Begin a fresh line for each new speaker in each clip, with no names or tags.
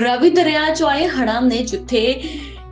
ਰਵੀ ਦਰਿਆ ਚ ਆਏ ਹੜ੍ਹਾਂ ਨੇ ਜਿੱਥੇ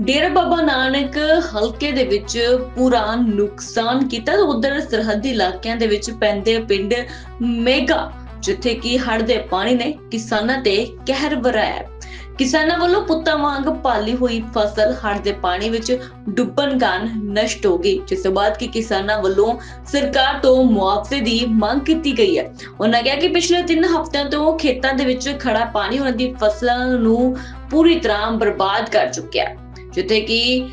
ਡੇਰਾ ਬਾਬਾ ਨਾਨਕ ਹਲਕੇ ਦੇ ਵਿੱਚ ਪੂਰਾ ਨੁਕਸਾਨ ਕੀਤਾ ਉਧਰ ਸਰਹੱਦੀ ਇਲਾਕਿਆਂ ਦੇ ਵਿੱਚ ਪੈਂਦੇ ਪਿੰਡ ਮੇਗਾ, ਜਿੱਥੇ ਕਿ ਹੜ੍ਹ ਦੇ ਪਾਣੀ ਨੇ ਕਿਸਾਨਾਂ ਤੇ ਕਹਿਰ ਵਰਾਇਆ। ਕਿਸਾਨਾਂ ਵੱਲੋਂ ਪੁੱਤਾਂ ਵਾਂਗ ਪਾਲੀ ਹੋਈ ਫਸਲ ਹੜ੍ਹ ਦੇ ਪਾਣੀ ਵਿੱਚ ਡੁੱਬਣ ਕਾਰਨ ਨਸ਼ਟ ਹੋ ਗਈ, ਜਿਸ ਤੋਂ ਬਾਅਦ ਕਿ ਕਿਸਾਨਾਂ ਵੱਲੋਂ ਸਰਕਾਰ ਤੋਂ ਮੁਆਵਜ਼ੇ ਦੀ ਮੰਗ ਕੀਤੀ ਗਈ ਹੈ। ਉਹਨਾਂ ਕਿਹਾ ਕਿ ਪਿਛਲੇ 3 ਹਫ਼ਤਿਆਂ ਤੋਂ ਖੇਤਾਂ ਦੇ ਵਿੱਚ ਖੜਾ ਪਾਣੀ ਉਹਨਾਂ ਦੀ ਫਸਲਾਂ ਨੂੰ ਪੂਰੀ ਤਰ੍ਹਾਂ ਬਰਬਾਦ ਕਰ ਚੁੱਕਿਆ ਜਿੱਥੇ ਕਿ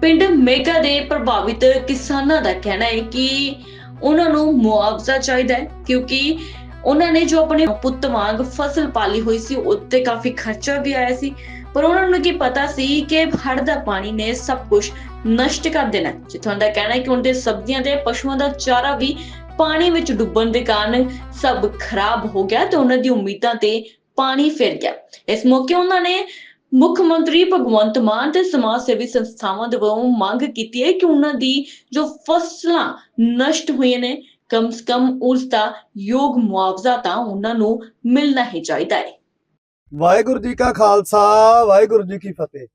ਪਿੰਡ ਮੇਗਾ ਦੇ ਪ੍ਰਭਾਵਿਤ ਕਿਸਾਨਾਂ ਦਾ ਕਹਿਣਾ ਹੈ ਕਿ ਉਹਨਾਂ ਨੂੰ ਮੁਆਵਜ਼ਾ ਚਾਹੀਦਾ ਹੈ, ਕਿਉਂਕਿ ਉਹਨਾਂ ਨੇ ਜੋ ਆਪਣੇ ਪੁੱਤ ਵਾਂਗ ਫਸਲ ਪਾਲੀ ਹੋਈ ਸੀ, ਉੱਤੇ ਕਾਫੀ ਖਰਚਾ ਵੀ ਆਇਆ ਸੀ। ਪਰ ਉਹਨਾਂ ਨੂੰ ਕੀ ਪਤਾ ਸੀ ਕਿ ਹੜ੍ਹ ਦਾ ਪਾਣੀ ਨੇ ਸਭ ਕੁਝ ਨਸ਼ਟ ਕਰ ਦੇਣਾ। ਜਿੱਥੋਂ ਦਾ ਕਹਿਣਾ ਹੈ ਕਿ ਉਹਨਾਂ ਦੇ ਸਬਜ਼ੀਆਂ ਤੇ ਪਸ਼ੂਆਂ ਦਾ ਚਾਰਾ ਵੀ ਪਾਣੀ ਵਿੱਚ ਡੁੱਬਣ ਦੇ ਕਾਰਨ ਸਭ ਖਰਾਬ ਹੋ ਗਿਆ ਤੇ ਉਹਨਾਂ ਦੀ ਉਮੀਦਾਂ ਤੇ ਪਾਣੀ ਫਿਰ ਗਿਆ। ਇਸ ਮੌਕੇ ਉਹਨਾਂ ਨੇ ਮੁੱਖ ਮੰਤਰੀ ਭਗਵੰਤ ਮਾਨ ਤੇ ਸਮਾਜ ਸੇਵੀ ਸੰਸਥਾਵਾਂ ਦੇ ਵੱਲੋਂ ਮੰਗ ਕੀਤੀ ਹੈ ਕਿ ਉਹਨਾਂ ਦੀ ਜੋ ਫਸਲਾਂ ਨਸ਼ਟ ਹੋਈਆਂ ਨੇ ਕਮ ਸੇ ਕਮ ਉਸ ਦਾ ਯੋਗ ਮੁਆਵਜ਼ਾ ਤਾਂ ਉਹਨਾਂ ਨੂੰ ਮਿਲਣਾ ਹੀ ਚਾਹੀਦਾ ਹੈ।
ਵਾਹਿਗੁਰੂ ਜੀ ਕਾ ਖਾਲਸਾ, ਵਾਹਿਗੁਰੂ ਜੀ ਕੀ ਫਤਿਹ।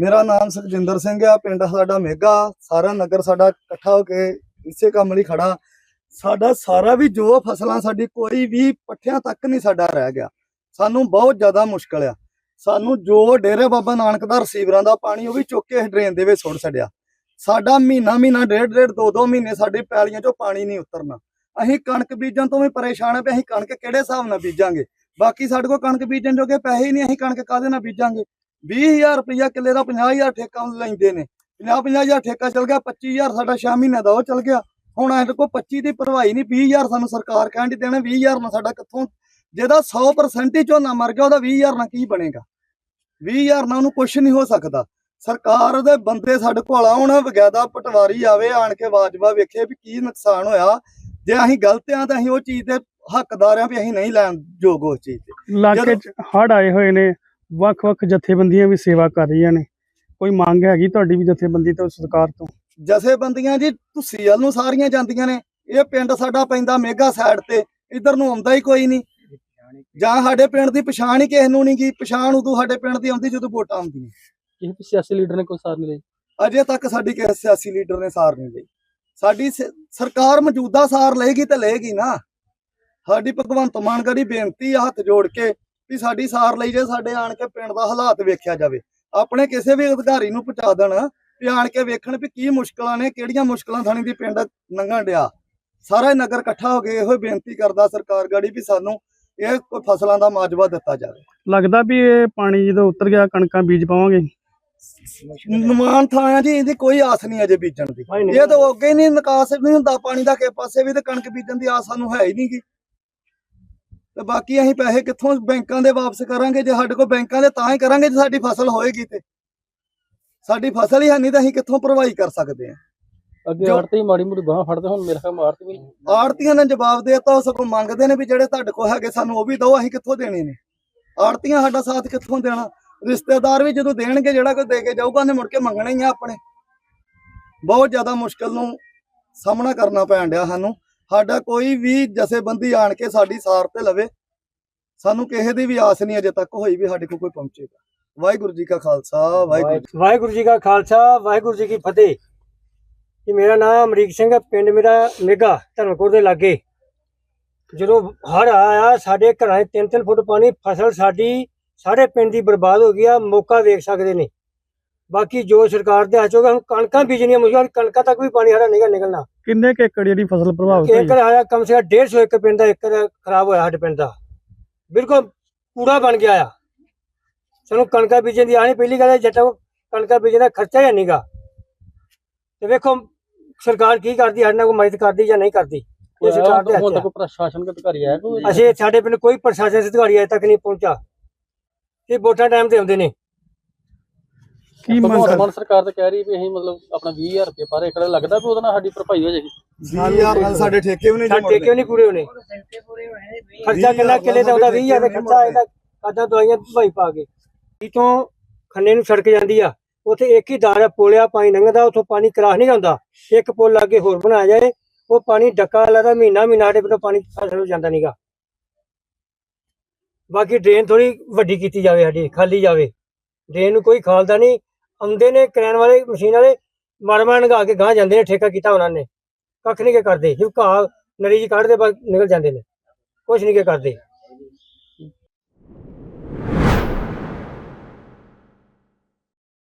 ਮੇਰਾ ਨਾਮ ਸੁਖਜਿੰਦਰ ਸਿੰਘ ਆ, ਪਿੰਡ ਸਾਡਾ ਮੇਗਾ, ਸਾਰਾ ਨਗਰ ਸਾਡਾ ਇਕੱਠਾ ਹੋ ਕੇ ਇਸੇ ਕੰਮ ਲਈ ਖੜਾ। ਸਾਡਾ ਸਾਰਾ ਵੀ ਜੋ ਫਸਲਾਂ ਸਾਡੀ ਕੋਈ ਵੀ ਪੱਠਿਆਂ ਤੱਕ ਨਹੀਂ ਸਾਡਾ ਰਹਿ ਗਿਆ। ਸਾਨੂੰ ਬਹੁਤ ਜ਼ਿਆਦਾ ਮੁਸ਼ਕਲ ਆ। ਸਾਨੂੰ ਜੋ ਡੇਰੇ ਬਾਬਾ ਨਾਨਕ ਦਾ ਰਸੀਵਰਾਂ ਦਾ ਪਾਣੀ ਉਹ ਵੀ ਚੁੱਕ ਕੇ ਡਰੇਨ ਦੇ ਵਿੱਚ ਸੁੱਟ ਛੱਡਿਆ। ਸਾਡਾ ਮਹੀਨਾ ਮਹੀਨਾ, ਡੇਢ ਡੇਢ, ਦੋ ਦੋ ਮਹੀਨੇ ਸਾਡੀ ਪੈਲੀਆਂ 'ਚੋਂ ਪਾਣੀ ਨਹੀਂ ਉਤਰਨਾ। ਅਸੀਂ ਕਣਕ ਬੀਜਣ ਤੋਂ ਵੀ ਪਰੇਸ਼ਾਨ ਆ ਵੀ ਅਸੀਂ ਕਣਕ ਕਿਹੜੇ ਹਿਸਾਬ ਨਾਲ ਬੀਜਾਂਗੇ? ਬਾਕੀ ਸਾਡੇ ਕੋਲ ਕਣਕ ਬੀਜਣ ਜੋਗੇ ਪੈਸੇ ਹੀ ਨਹੀਂ, ਅਸੀਂ ਕਣਕ ਕਾਹਦੇ ਨਾਲ ਬੀਜਾਂਗੇ? 20000 ਰੁਪਇਆ ਕਿੱਲੇ ਦਾ 50000 ਠੇਕਾ ਲੈਂਦੇ ਨੇ। 50 50000 ਠੇਕਾ ਚਲ ਗਿਆ 25000 ਸਾਡਾ 6 ਮਹੀਨੇ ਦਾ ਉਹ ਚਲ ਗਿਆ। ਹੁਣ ਸਾਡੇ ਕੋਲ 25 ਦੀ ਭਰਵਾਈ ਨਹੀਂ 20000 ਸਾਨੂੰ ਸਰਕਾਰ ਕਹਿਣ ਦੀ ਦੇਣਾ 20000 ਨਾਲ ਸਾਡਾ ਕਿੱਥੋਂ ਜਿਹਦਾ 100% ਹੀ ਝੋਨਾ ਮਰ ਗਿਆ, ਉਹਦਾ 20000 ਨਾਲ ਕੀ ਬਣੇਗਾ? 20000 ਨਾਲ ਉਹਨੂੰ ਕੁਝ ਨਹੀਂ ਹੋ ਸਕਦਾ। ਸਰਕਾਰ ਦੇ ਬੰਦੇ ਸਾਡੇ ਕੋਲ ਆਉਣ ਵਗੈਦਾ ਪਟਵਾਰੀ ਆਵੇ ਆਣ ਕੇ ਵਾਜਬਾ ਵੇਖੇ ਵੀ ਕੀ ਨੁਕਸਾਨ ਹੋਇਆ। ਜੇ ਅਸੀਂ ਗਲਤ ਆ ਤਾਂ ਅਸੀਂ ਉਹ ਚੀਜ਼ ਦੇ ਹੱਕਦਾਰ ਆ ਵੀ ਅਸੀਂ ਨਹੀਂ ਲੈਣ ਯੋਗ ਉਸ ਚੀਜ਼ ਤੇ।
ਹੜ੍ਹ ਆਏ ਹੋਏ ਨੇ ਵੱਖ-ਵੱਖ ਜਥੇਬੰਦੀਆਂ ਵੀ ਸੇਵਾ ਕਰ ਰਹੀਆਂ ਨੇ। ਕੋਈ ਮੰਗ ਹੈਗੀ ਤੁਹਾਡੀ ਵੀ ਜਥੇਬੰਦੀ ਤੋਂ ਸਰਕਾਰ ਤੋਂ?
ਜਥੇਬੰਦੀਆਂ ਜੀ ਤੁਸੀਂ ਵੱਲ ਨੂੰ ਸਾਰੀਆਂ ਜਾਂਦੀਆਂ ਨੇ। ਇਹ ਪਿੰਡ ਸਾਡਾ ਪੈਂਦਾ ਮੇਗਾ ਸਾਈਡ ਤੇ ਇੱਧਰ ਨੂੰ ਆਉਂਦਾ ਹੀ ਕੋਈ ਨਹੀਂ। ਜਾਂ ਸਾਡੇ ਪਿੰਡ ਦੀ ਪਛਾਣ ਹੀ ਕਿਸੇ ਨੂੰ ਨਹੀਂ ਗਈ ਪਛਾਣ ਉਦੋਂ ਸਾਡੇ ਪਿੰਡ ਦੀ ਆਉਂਦੀ ਜਦੋਂ ਵੋਟਾਂ ਆਉਂਦੀਆਂ।
ਕਿਸੇ ਵੀ ਸਿਆਸੀ ਲੀਡਰ ਨੇ ਕੋਈ ਸਾਰ ਨਹੀਂ ਲਈ।
ਅਜੇ ਤੱਕ ਸਾਡੀ ਕਿਸੇ ਸਿਆਸੀ ਲੀਡਰ ਨੇ ਸਾਰ ਨਹੀਂ ਲਈ। ਸਾਡੀ ਸਰਕਾਰ ਮੌਜੂਦਾ ਸਾਰ ਲਏਗੀ ਤੇ ਲਏਗੀ ਨਾ। ਸਾਡੀ ਭਗਵੰਤ ਮਾਨ ਗੜੀ ਬੇਨਤੀ ਆ ਹੱਥ ਜੋੜ ਕੇ ਵੀ ਸਾਡੀ ਸਾਰ ਲਈ ਜੇ ਸਾਡੇ ਆਣ ਕੇ ਪਿੰਡ ਦਾ ਹਾਲਾਤ ਵੇਖਿਆ ਜਾਵੇ। ਆਪਣੇ ਕਿਸੇ ਵੀ ਅਧਿਕਾਰੀ ਨੂੰ ਪਹੁੰਚਾ ਦੇਣ ਵੀ ਆਣ ਕੇ ਵੇਖਣ ਵੀ ਕੀ ਮੁਸ਼ਕਲਾਂ ਨੇ ਕਿਹੜੀਆਂ ਮੁਸ਼ਕਲਾਂ ਥਾਣੀ ਦੀ ਪਿੰਡ ਲੰਘਣ ਡਿਆ। ਸਾਰਾ ਨਗਰ ਇਕੱਠਾ ਹੋ ਕੇ ਇਹੋ ਬੇਨਤੀ ਕਰਦਾ ਸਰਕਾਰ ਗੜੀ ਵੀ ਸਾਨੂੰ ਇਹ ਕੋਈ ਫਸਲਾਂ ਦਾ ਮਾਜਵਾ ਦਿੱਤਾ ਜਾਵੇ।
ਲੱਗਦਾ ਵੀ ਇਹ ਪਾਣੀ ਜਦੋਂ ਉਤਰ ਗਿਆ ਕਣਕਾਂ ਬੀਜ ਪਾਵਾਂਗੇ।
ਨਿਮਾਨ ਥਾਂ ਜੀ ਇਹਦੀ ਕੋਈ ਆਸ ਨਹੀਂ ਅਜੇ ਬੀਜਣ ਦੀ। ਇਹ ਤਾਂ ਅੱਗੇ ਨਹੀਂ ਨਿਕਾਸ ਨਹੀਂ ਹੁੰਦਾ ਪਾਣੀ ਦਾ ਕਿਸੇ ਪਾਸੇ ਵੀ ਤੇ ਕਣਕ ਬੀਜਣ ਦੀ ਆਸ ਸਾਨੂੰ ਹੈ ਹੀ ਨਹੀਂ ਗੀ। ਤੇ ਬਾਕੀ ਅਸੀਂ ਪੈਸੇ ਕਿੱਥੋਂ ਬੈਂਕਾਂ ਦੇ ਵਾਪਸ ਕਰਾਂਗੇ ਜੇ ਸਾਡੇ ਕੋਲ ਬੈਂਕਾਂ ਦੇ ਤਾਂ ਹੀ ਕਰਾਂਗੇ ਜੇ ਸਾਡੀ ਫਸਲ ਹੋਏਗੀ ਤੇ। ਸਾਡੀ ਫਸਲ ਹੀ ਹੈ ਨਹੀਂ ਤਾਂ ਅਸੀਂ ਕਿੱਥੋਂ ਭਰਵਾਈ ਕਰ ਸਕਦੇ ਹਾਂ।
ਅੱਗੇ ਆੜਤੀ ਮਾੜੀ ਮੋਟੀ ਬਾਹ ਫੜਦੇ ਹੁਣ ਮੇਰੇ ਖਿਆਲ ਮਾਰਤ ਵੀ।
ਆੜਤੀਆਂ ਨੇ ਜਵਾਬ ਦੇ ਦਿੱਤਾ ਉਹ ਸਗੋਂ ਮੰਗਦੇ ਨੇ ਵੀ ਜਿਹੜੇ ਤੁਹਾਡੇ ਕੋਲ ਹੈਗੇ ਸਾਨੂੰ ਉਹ ਵੀ ਦਿਓ ਅਸੀਂ ਕਿੱਥੋਂ ਦੇਣੇ ਨੇ? ਆੜਤੀਆਂ ਸਾਡਾ ਸਾਥ ਕਿੱਥੋਂ ਦੇਣਾ? ਰਿਸ਼ਤੇਦਾਰ ਵੀ ਜਦੋਂ ਦੇਣਗੇ ਜਿਹੜਾ ਕੋਈ ਦੇ ਕੇ ਜਾਊਗਾ, ਉਹਨੇ ਮੁੜ ਕੇ ਮੰਗਣਾ ਹੀ ਆ ਆਪਣੇ। ਬਹੁਤ ਜ਼ਿਆਦਾ ਮੁਸ਼ਕਲ ਨੂੰ ਸਾਹਮਣਾ ਕਰਨਾ ਪੈਣ ਡਿਆ ਸਾਨੂੰ। ਸਾਡਾ ਕੋਈ ਵੀ ਜਥੇਬੰਦੀ ਆਣ ਕੇ ਸਾਡੀ ਸਾਰ ਤੇ ਲਵੇ, ਸਾਨੂੰ ਕਿਸੇ ਦੀ ਵੀ ਆਸ ਨਹੀਂ ਅਜੇ ਤੱਕ ਹੋਈ ਵੀ ਸਾਡੇ ਕੋਲ ਕੋਈ ਪਹੁੰਚੇਗਾ। ਵਾਹਿਗੁਰੂ ਜੀ ਕਾ ਖਾਲਸਾ, ਵਾਹਿਗੁਰੂ ਜੀ
ਵਾਹਿਗੁਰੂ ਜੀ ਕਾ ਖਾਲਸਾ, ਵਾਹਿਗੁਰੂ ਜੀ ਕੀ ਫਤਿਹ। ਜੀ, ਮੇਰਾ ਨਾਮ ਅਮਰੀਕ ਸਿੰਘ ਹੈ ਪਿੰਡ ਮੇਰਾ ਮੇਗਾ ਧਰਮਕੋਟ ਦੇ ਲਾਗੇ। ਜਦੋਂ ਹੜ੍ਹ ਆਇਆ, ਸਾਡੇ ਘਰਾਂ 'ਚ 3-3 ਫੁੱਟ ਪਾਣੀ, ਫਸਲ ਸਾਡੀ ਸਾਰੇ ਪਿੰਡ ਦੀ ਬਰਬਾਦ ਹੋ ਗਈ ਆ ਮੌਕਾ ਵੇਖ ਸਕਦੇ ਨੇ। ਬਾਕੀ ਜੋ ਸਰਕਾਰ ਦੇ ਹੱਥ ਹੋਗਾ ਹੁਣ ਕਣਕਾਂ ਬੀਜਣੀਆਂ ਮੁਸ਼ਕਲ ਕਣਕਾਂ ਤੱਕ ਵੀ ਪਾਣੀ ਸਾਡਾ ਨਿਕਲ ਨਿਕਲਣਾ।
ਕਿੰਨੇ ਕੁ ਏਕੜ ਜਿਹੜੀ ਫਸਲ ਪ੍ਰਭਾਵਿਤ ਹੋਈ?
ਏਕੜ ਆਇਆ ਕਮ ਸੇ ਕਮ 150 ਏਕੜ ਪਿੰਡ ਦਾ ਏਕੜ ਖਰਾਬ ਹੋਇਆ ਸਾਡੇ ਪਿੰਡ ਦਾ। ਬਿਲਕੁਲ ਕੂੜਾ ਬਣ ਗਿਆ ਆ। ਸਾਨੂੰ ਕਣਕਾਂ ਬੀਜਣ ਦੀ ਆਣੀ ਪਹਿਲੀ ਗੱਲ ਹੈ ਜੱਟਾਂ ਕੋਲ ਕਣਕਾਂ ਬੀਜਣ ਦਾ ਖਰਚਾ ਹੀ ਨਹੀਂਗਾ ਤੇ ਵੇਖੋ ਸਰਕਾਰ ਕੀ ਕਰਦੀ ਸਾਡੇ ਨਾਲ ਕੋਈ ਮਦਦ ਕਰਦੀ ਜਾਂ ਨਹੀਂ ਕਰਦੀ। ਇਹ ਸਰਕਾਰ ਦੇ ਹੱਥ
ਤੱਕ ਪ੍ਰਸ਼ਾਸਨ ਦੇ ਅਧਿਕਾਰੀ ਆਇਆ ਕੋਈ।
ਅਸੀਂ ਸਾਡੇ ਪਿੰਡ ਕੋਈ ਪ੍ਰਸ਼ਾਸਨ ਅਧਿਕਾਰੀ ਅਜੇ ਤੱਕ ਨਹੀਂ ਪਹੁੰਚਾ ਇਹ ਵੋਟਾਂ ਟਾਈਮ ਤੇ ਆਉਂਦੇ ਨੇ।
ਕੀ ਮੰਗ
ਭਗਵੰਤ ਮਾਨ ਸਰਕਾਰ ਤੇ ਕਹਿ ਰਹੀ ਵੀ ਅਸੀਂ ਮਤਲਬ ਆਪਣਾ 20000 ਰੁਪਏ ਪਰ ਏਕੜ ਲੱਗਦਾ ਵੀ ਉਹਦੇ ਨਾਲ ਸਾਡੀ ਭਰਪਾਈ ਹੋ ਜਾਏਗੀ।
ਨਾਲ ਸਾਡੇ ਠੇਕੇ ਵੀ ਨਹੀਂ
ਸਾਡੇ ਕਿਉਂ ਨਹੀਂ ਪੂਰੇ ਹੋਣੇ। ਖਰਚਾ ਕਿੰਨਾ ਕਿਲੇ ਦਾ ਉਹਦਾ 20000 ਦਾ ਖਰਚਾ ਇਹਦਾ ਕਾਦਾ ਦਵਾਈਆਂ ਭਾਈ ਪਾ ਕੇ। ਇਤੋਂ ਖੰਨੇ ਨੂੰ ਸੜਕ ਜਾਂਦੀ ਆ ਉੱਥੇ ਇੱਕ ਹੀ ਦਾਰਾ ਪੋਲਿਆ ਪਾਣੀ ਲੰਘਦਾ ਉੱਥੋਂ ਪਾਣੀ ਕਰਾਸ ਨਹੀਂ ਜਾਂਦਾ। ਇੱਕ ਪੁਲ ਲਾਗੇ ਹੋਰ ਬਣਾਇਆ ਜਾਏ ਉਹ ਪਾਣੀ ਡੱਕਾ ਲੱਗਦਾ ਮਹੀਨਾ ਮਹੀਨਾ ਸਾਡੇ ਪਾਣੀ ਫਸਲ ਨੂੰ ਜਾਂਦਾ ਨਹੀਂਗਾ ਬਾਕੀ ਡਰੇਨ ਥੋੜੀ ਵੱਡੀ ਕੀਤੀ ਜਾਵੇ ਸਾਡੀ, ਖਾਲੀ ਜਾਵੇ। ਡਰੇਨ ਨੂੰ ਕੋਈ ਖਾਲਦਾ ਨਹੀਂ। ਆਉਂਦੇ ਨੇ ਕਰੈਨ ਵਾਲੇ, ਮਸ਼ੀਨ ਵਾਲੇ ਮਾਰ ਮਾਰ ਨਗਾ ਕੇ ਗਾਂ ਜਾਂਦੇ ਨੇ, ਠੇਕਾ ਕੀਤਾ ਉਹਨਾਂ ਨੇ। ਕੱਖ ਨਹੀਂ ਕੇ ਕਰਦੇ। ਜੋ ਘਾਹ ਨਰੀ ਜੀ ਕੱਢਦੇ, ਬਸ ਨਿਕਲ ਜਾਂਦੇ ਨੇ। ਕੁਛ ਨਹੀਂ ਕੇ ਕਰਦੇ।